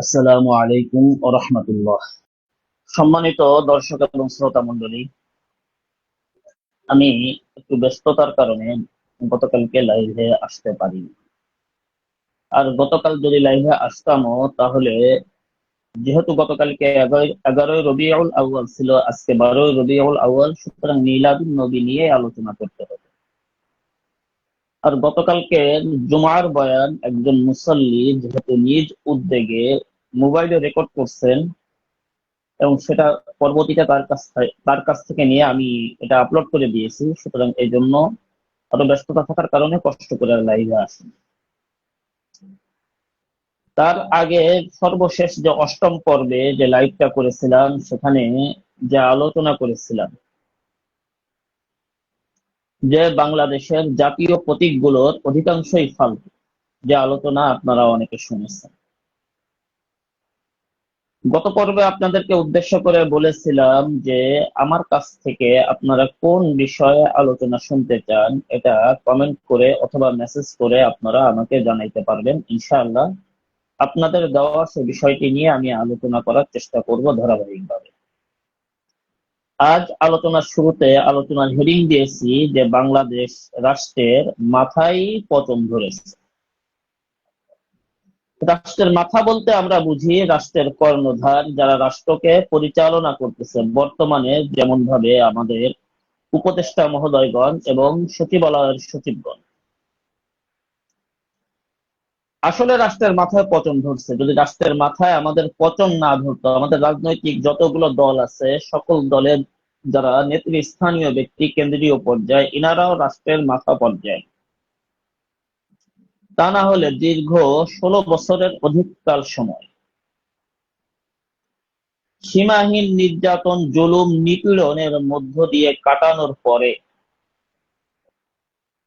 আসসালামু আলাইকুম ও রহমতুল্লাহ। সম্মানিত দর্শক এবং শ্রোতা মন্ডলী আমি একটু ব্যস্ততার কারণে গতকালকে লাইভে আসতে পারিনি। আর গতকাল যদি লাইভে আসতামও, তাহলে যেহেতু গতকালকে এগারোই রবিউল আউয়াল ছিল, আজকে বারোই রবিউল আউয়াল, সুতরাং মিলাদুন নবী নিয়ে আলোচনা করতে হবে। আর গতকালকে জুমার বয়ান একজন মুসল্লি যেহেতু নিজ উদ্যোগে মোবাইলে রেকর্ড করছেন এবং সেটা পরবর্তীতে তার কাছ তার কাছ থেকে নিয়ে আমি এটা আপলোড করে দিয়েছি। সুতরাং এই জন্য আরও ব্যস্ততা থাকার কারণে কষ্ট করে লাইভে আসি তার আগে সর্বশেষ যে অষ্টম পর্বে যে লাইভটা করেছিলাম, সেখানে যে আলোচনা করেছিলাম, যে বাংলাদেশের জাতীয় প্রতীকগুলোর অধিকাংশই ফালতু যে আলোচনা আপনারা অনেকে শুনেছেন। গত পর্বে আপনাদেরকে উদ্দেশ্য করে বলেছিলাম যে, আমার কাছ থেকে আপনারা কোন বিষয়ে আলোচনা শুনতে চান, এটা কমেন্ট করে অথবা মেসেজ করে আপনারা আমাকে জানাইতে পারবেন। ইনশাআল্লাহ আপনাদের দেওয়া সে বিষয়টি নিয়ে আমি আলোচনা করার চেষ্টা করব ধারাবাহিকভাবে। আজ আলোচনার শুরুতে আলোচনার হেডিং দিয়েছি যে, বাংলাদেশ রাষ্ট্রের মাথায় পতন ধরেছে। রাষ্ট্রের মাথা বলতে আমরা বুঝি রাষ্ট্রের কর্ণধার যারা রাষ্ট্রকে পরিচালনা করতেছে। বর্তমানে যেমন ভাবে আমাদের উপদেষ্টা মহোদয়গণ এবং সচিবালয়ের সচিবগণ। আসলে রাষ্ট্রের মাথায় পচন ধরছে। যদি রাষ্ট্রের মাথায় আমাদের পচন না ধরতো, আমাদের রাজনৈতিক যতগুলো দল আছে, সকল দলের যারা নেতৃস্থানীয় ব্যক্তি, কেন্দ্রীয় পর্যায়ে ইনারাও রাষ্ট্রের মাথা পর্যায়ে। তা না হলে দীর্ঘ ষোলো বছরের অধিককাল সময়। সীমাহীন নির্যাতন, জুলুম, নিপীড়নের মধ্য দিয়ে কাটানোর পরে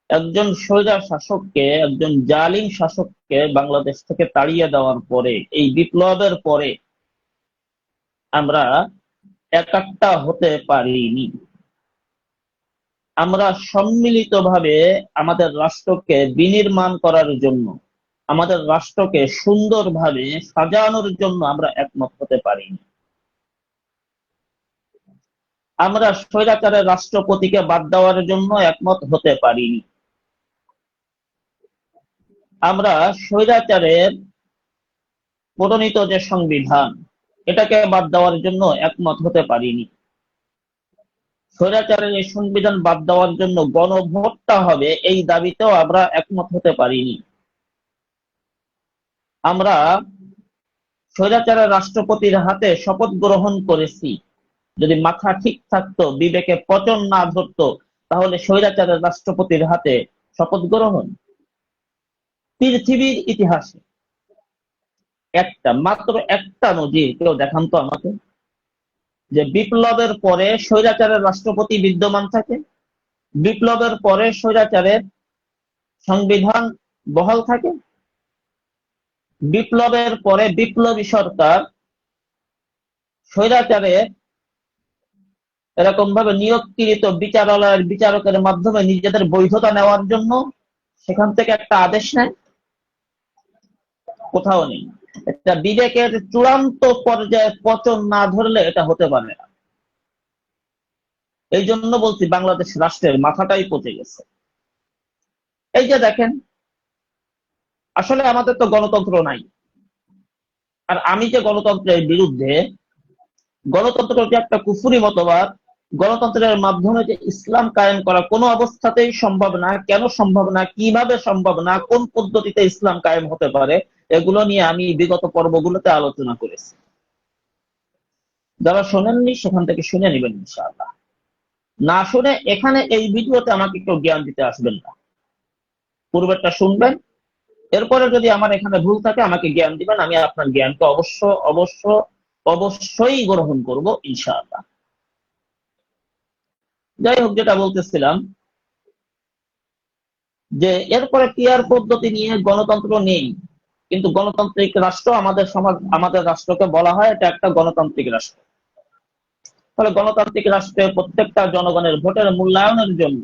একজন স্বৈরা শাসককে, একজন জালিম শাসককে বাংলাদেশ থেকে তাড়িয়ে দেওয়ার পরে, এই বিপ্লবের পরে আমরা একাত্তা হতে পারিনি। আমরা সম্মিলিতভাবে আমাদের রাষ্ট্রকে বিনির্মাণ করার জন্য, আমাদের রাষ্ট্রকে সুন্দরভাবে সাজানোর জন্য আমরা একমত হতে পারি আমরা স্বৈরাচারের রাষ্ট্রপতিকে বাদ দেওয়ার জন্য একমত হতে পারিনি। আমরা স্বৈরাচারের প্রণীত যে সংবিধান, এটাকে বাদ দেওয়ার জন্য একমত হতে পারিনি। স্বৈরাচারের এই সংবিধান বাদ দেওয়ার জন্য গণভোটটা হবে, এই দাবিতেও আমরা একমত হতে পারিনি। আমরা স্বৈরাচারের রাষ্ট্রপতির হাতে শপথ গ্রহণ করেছি। যদি মাথা ঠিক থাকতো, বিবেকে পচন না ধরতো, তাহলে স্বৈরাচারের রাষ্ট্রপতির হাতে শপথ গ্রহণ। পৃথিবীর ইতিহাসে একটা, মাত্র একটা নজির কেউ দেখান তো আমাকে। যে বিপ্লবের পরে স্বৈরাচারের রাষ্ট্রপতি বিদ্যমান থাকে, বিপ্লবের পরে স্বৈরাচারের সংবিধান বহাল থাকে, বিপ্লবের পরে বিপ্লবী সরকার স্বৈরাচারের এরকম ভাবে নিয়োগকৃত বিচারালয়ের বিচারকের মাধ্যমে নিজেদের বৈধতা নেওয়ার জন্য সেখান থেকে একটা আদেশ নেয়, কোথাও নেই। একটা বিবেকের চূড়ান্ত পর্যায়ে পচন না ধরলে এটা হতে পারে না। এই জন্য বলছি, বাংলাদেশ রাষ্ট্রের মাথাটাই পচে গেছে। এই যে দেখেন, আসলে আমাদের তো গণতন্ত্র নাই। আর আমি যে গণতন্ত্রের বিরুদ্ধে গণতন্ত্র যে একটা কুফুরি মতবাদ গণতন্ত্রের মাধ্যমে যে ইসলাম কায়েম করা কোনো অবস্থাতেই সম্ভব না, কেন সম্ভব না, কীভাবে সম্ভব না, কোন পদ্ধতিতে ইসলাম কায়েম হতে পারে, এগুলো নিয়ে আমি বিগত পর্বগুলোতে আলোচনা করেছি। যারা শোনেননি, সেখান থেকে শুনে নেবেন ইনশাআল্লাহ। না শুনে এখানে এই ভিডিওতে আমাকে কেউ জ্ঞান দিতে আসবেন না। পূর্বেরটা শুনবেন, এরপরে যদি আমার এখানে ভুল থাকে, আমাকে জ্ঞান দিবেন, আমি আপনার জ্ঞানকে অবশ্য অবশ্য, অবশ্যই গ্রহণ করব ইনশাআল্লাহ। যাই হোক যেটা বলতেছিলাম, যে এরপরে পিয়ার পদ্ধতি নিয়ে গণতন্ত্র নেই, কিন্তু গণতান্ত্রিক রাষ্ট্র আমাদের সমাজ, আমাদের রাষ্ট্রকে বলা হয় এটা একটা গণতান্ত্রিক রাষ্ট্র। ফলে গণতান্ত্রিক রাষ্ট্রে প্রত্যেকটা জনগণের ভোটের মূল্যায়নের জন্য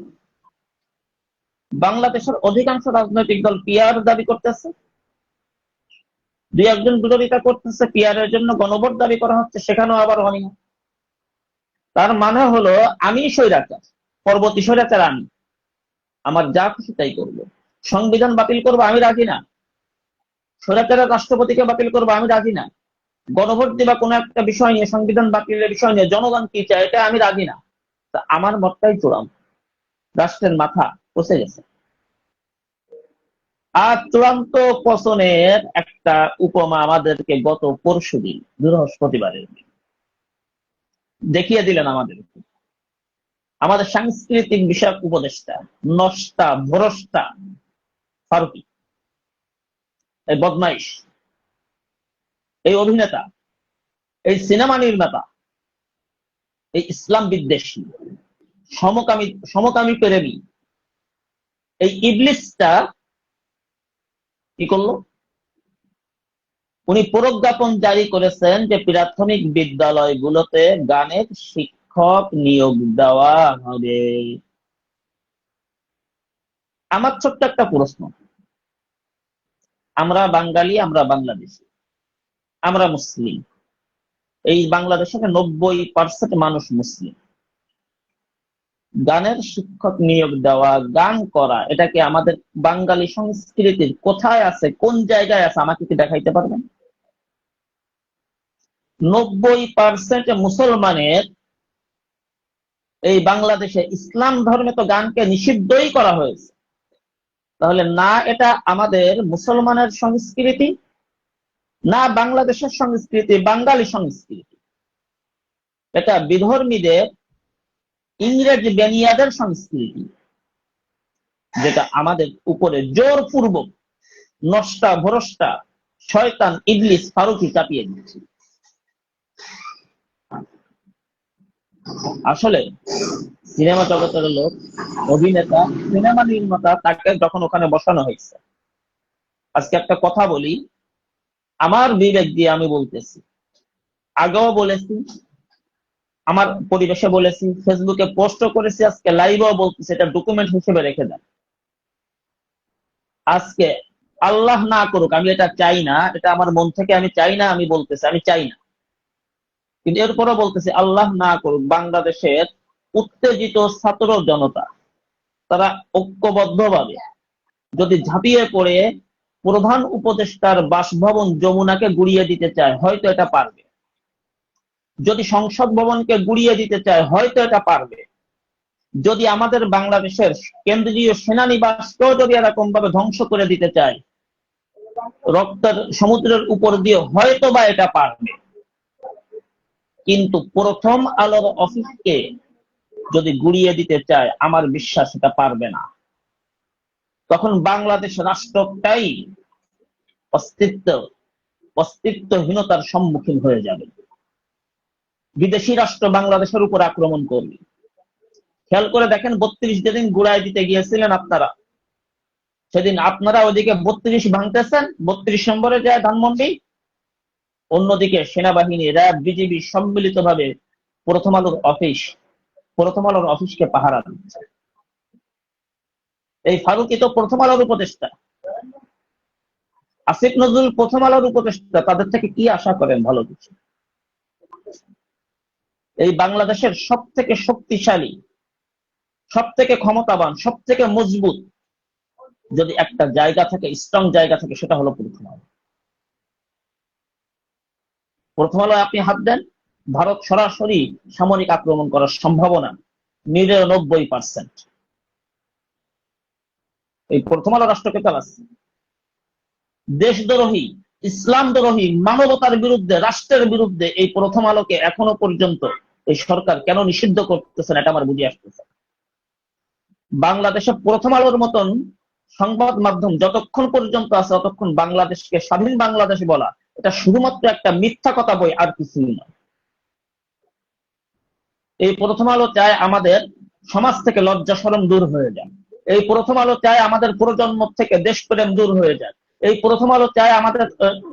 বাংলাদেশের অধিকাংশ রাজনৈতিক দল পিয়ার দাবি করতেছে। দুই একজন বিরোধিতা করতেছে পিয়ারের জন্য গণভোট দাবি করা হচ্ছে, সেখানেও আবার অনিয়ম। তার মানে হলো, আমি স্বৈরাচার, পরবর্তী স্বৈরাচার আমি। আমার যা খুশি তাই করব। সংবিধান বাতিল করব আমি রাজি না। স্বৈরাচারের রাষ্ট্রপতিকে বাতিল করব আমি রাজি না। গণভোট দিবা কোনো একটা বিষয় নিয়ে, সংবিধান বাতিলের বিষয় নিয়ে, জনগণ কি চায় এটা আমি রাজি না। তা আমার মতটাই চূড়াম রাষ্ট্রের মাথা পচে গেছে। আর চূড়ান্ত পছনের একটা উপমা আমাদেরকে গত পরশু দিন বৃহস্পতিবারের দিন। দেখিয়ে দিলেন আমাদের আমাদের সাংস্কৃতিক বিষয়ক উপদেষ্টা, নষ্টা ভরস্তা ফারুকি, এই বদমাইশ, এই অভিনেতা, এই সিনেমা নির্মাতা, এই ইসলাম বিদ্বেষী, সমকামী সমকামী প্রেমী, এই ইবলিসটা কি করল? উনি প্রজ্ঞাপন জারি করেছেন যে প্রাথমিক বিদ্যালয়গুলোতে গানের শিক্ষক নিয়োগ দেওয়া হবে। আমার ছোট্ট একটা প্রশ্ন। আমরা বাঙালি, আমরা বাংলাদেশি, আমরা মুসলিম। এই বাংলাদেশে নব্বই পার্সেন্ট মানুষ মুসলিম। গানের শিক্ষক নিয়োগ দেওয়া, গান করা, এটা কি আমাদের বাঙালি সংস্কৃতির কোথায় আছে, কোন জায়গায় আছে, আমাকে কি দেখাইতে পারবেন? নব্বই পার্সেন্ট মুসলমানের এই বাংলাদেশে ইসলাম ধর্মে তো গানকে নিষিদ্ধই করা হয়েছে। তাহলে না এটা আমাদের মুসলমানের সংস্কৃতি, না বাংলাদেশের সংস্কৃতি, বাঙালি সংস্কৃতি। এটা বিধর্মীদের, ইংরেজ বেনিয়াদের সংস্কৃতি, যেটা আমাদের উপরে জোরপূর্বক নষ্টা ভরসটা শয়তান ইংলিশ ফারুকি চাপিয়ে দিচ্ছে। আসলে সিনেমা জগতের লোক, অভিনেতা, সিনেমা নির্মাতা তাকে যখন ওখানে বসানো হয়েছে। আজকে একটা কথা বলি, আমার বিবেক দিয়ে আমি বলতেছি। আগেও বলেছি, আমার পরিবেশে বলেছি, ফেসবুকে পোস্টও করেছি, আজকে লাইভও বলতেছি এটা ডকুমেন্ট হিসেবে রেখে দেন। আজকে আল্লাহ না করুক, আমি এটা চাই না, এটা আমার মন থেকে আমি চাই না, আমি বলতেছি, আমি চাই না। কিন্তু এরপরও বলতেছে, আল্লাহ না করুক, বাংলাদেশের উত্তেজিত ছাত্র জনতা, তারা ঐক্যবদ্ধভাবে যদি ঝাঁপিয়ে পড়ে, প্রধান উপদেষ্টার বাসভবন যমুনাকে গুড়িয়ে দিতে চায়, হয়তো এটা পারবে। যদি সংসদ ভবনকে গুড়িয়ে দিতে চায়, হয়তো এটা পারবে। যদি আমাদের বাংলাদেশের কেন্দ্রীয় সেনানিবাসকেও যদি এরকম ভাবে ধ্বংস করে দিতে চায়, রক্তের সমুদ্রের উপর দিয়ে হয়তো বা এটা পারবে। কিন্তু প্রথম আলোর অফিসকে যদি গুড়িয়ে দিতে চায়, আমার বিশ্বাস এটা পারবে না। তখন বাংলাদেশ রাষ্ট্রটাই অস্তিত্ব, অস্তিত্বহীনতার সম্মুখীন হয়ে যাবে। বিদেশি রাষ্ট্র বাংলাদেশের উপর আক্রমণ করবে। খেয়াল করে দেখেন, বত্রিশ যেদিন গুড়াই দিতে গিয়েছিলেন আপনারা, সেদিন আপনারা ওদিকে বত্রিশ ভাঙতেছেন, বত্রিশ নম্বরে যায় ধানমন্ডি অন্যদিকে সেনাবাহিনী র্যাব, বিজিবি সম্মিলিত ভাবে প্রথম আলোর অফিস, প্রথম আলোর অফিসকে পাহারা দিচ্ছে। এই ফারুকি তো প্রথম আলোর উপদেষ্টা। আসিফ নজরুল প্রথম আলোর উপদেষ্টা, তাদের থেকে কি আশা করেন ভালো কিছু? এই বাংলাদেশের সব থেকে শক্তিশালী সব থেকে ক্ষমতাবান সব থেকে মজবুত যদি একটা জায়গা থেকে স্ট্রং জায়গা থেকে, সেটা হলো প্রথম আলো প্রথম আলো আপনি হাত দেন, ভারত সরাসরি সামরিক আক্রমণ করার সম্ভাবনা নিরানব্বই পার্সেন্ট এই প্রথম আলো রাষ্ট্রকে চালাচ্ছে? দেশদ্রোহী ইসলাম দ্রোহী মানবতার বিরুদ্ধে, রাষ্ট্রের বিরুদ্ধে এই প্রথম আলোকে এখনও পর্যন্ত এই সরকার কেন নিষিদ্ধ করতেছেন এটা আমার বুঝে আসতেছে বাংলাদেশে প্রথম আলোর মতন সংবাদ মাধ্যম যতক্ষণ পর্যন্ত আছে, ততক্ষণ বাংলাদেশকে স্বাধীন বাংলাদেশ বলা এটা শুধুমাত্র একটা মিথ্যা কথা বই, আর কিছুই নয়। এই প্রথম আলো চায় আমাদের সমাজ থেকে লজ্জা সরম দূর হয়ে যায় এই প্রথম আলো চায় আমাদের প্রজন্ম থেকে দেশপ্রেম দূর হয়ে যায় এই প্রথম আলো চায় আমাদের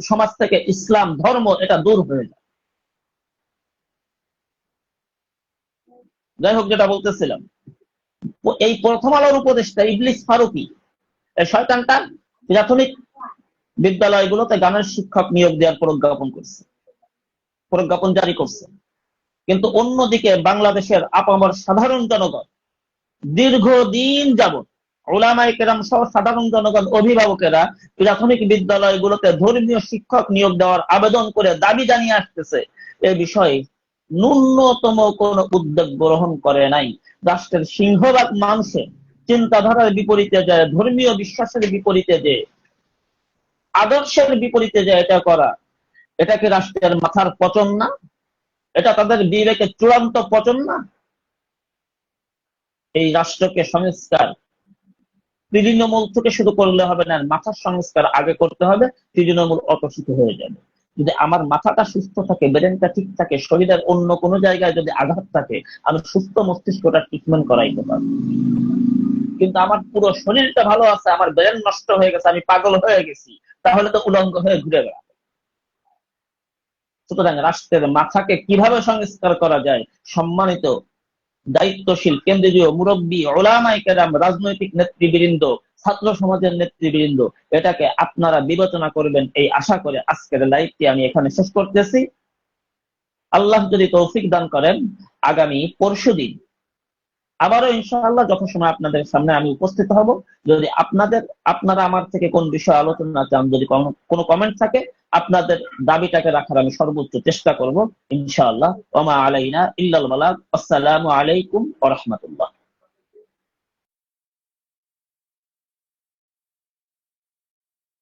সমাজ থেকে ইসলাম, ধর্ম, এটা দূর হয়ে যায় যাই হোক, যেটা বলতেছিলাম। এই প্রথম আলোর উপদেশটা ইবলিস ফারুকি শয়তানটা প্রাথমিক বিদ্যালয়গুলোতে গানের শিক্ষক নিয়োগ দেওয়ার প্রজ্ঞাপন করছে। প্রজ্ঞাপন জারি করছে। কিন্তু অন্যদিকে বাংলাদেশের আপামর সাধারণ জনগণ, দীর্ঘদিন যাবৎ ওলামাই কেরাম সহ সাধারণ জনগণ অভিভাবকেরা প্রাথমিক বিদ্যালয়গুলোতে ধর্মীয় শিক্ষক নিয়োগ দেওয়ার আবেদন করে দাবি জানিয়ে আসতেছে, এ বিষয়ে ন্যূনতম কোন উদ্যোগ গ্রহণ করে নাই। রাষ্ট্রের সিংহভাগ মানুষের চিন্তাধারার বিপরীতে যায়, ধর্মীয় বিশ্বাসের বিপরীতে যে আদর্শের বিপরীতে যে এটা করা, এটা কি রাষ্ট্রের মাথার পচন না? এটা তাদের বিবেকের চূড়ান্ত পচন না? এই রাষ্ট্রকে সংস্কার, তৃণমূল থেকে শুরু করলে হবে না মাথার সংস্কার আগে করতে হবে, তৃণমূল অতসিত হয়ে যাবে। যদি আমার মাথাটা সুস্থ থাকে, ব্রেনটা ঠিক থাকে, শরীরের অন্য কোনো জায়গায় যদি আঘাত থাকে, আমি সুস্থ মস্তিষ্কটা ট্রিটমেন্ট করাইতে পারব। কিন্তু আমার পুরো শরীরটা ভালো আছে, আমার ব্রেন নষ্ট হয়ে গেছে, আমি পাগল হয়ে গেছি। তাহলে তো উলঙ্গ হয়ে ঘুরে বেড়াবে। সুতরাং রাষ্ট্রের মাথাকে কীভাবে সংস্কার করা যায়, সম্মানিত দায়িত্বশীল কেন্দ্রীয় মুরব্বী ওলামাই কেরাম, রাজনৈতিক নেতৃবৃন্দ, ছাত্র সমাজের নেতৃবৃন্দ, এটাকে আপনারা বিবেচনা করবেন এই আশা করে আজকের লাইভটি আমি এখানে শেষ করতেছি। আল্লাহ যদি তৌফিক দান করেন, আগামী পরশু দিন আবারও ইনশাআল্লাহ যখন সময় আপনাদের সামনে আমি উপস্থিত হব, যদি আপনাদের, আপনারা আমার থেকে কোন বিষয়ে আলোচনা চান, যদি কোনো কমেন্ট থাকে, আপনাদের দাবিটাকে রাখার আমি সর্বোচ্চ চেষ্টা করব, ইনশাআল্লাহ। ওমা আলাইনা ইল্লাল মালাক আসসালামু আলাইকুম ওয়া রাহমাতুল্লাহ।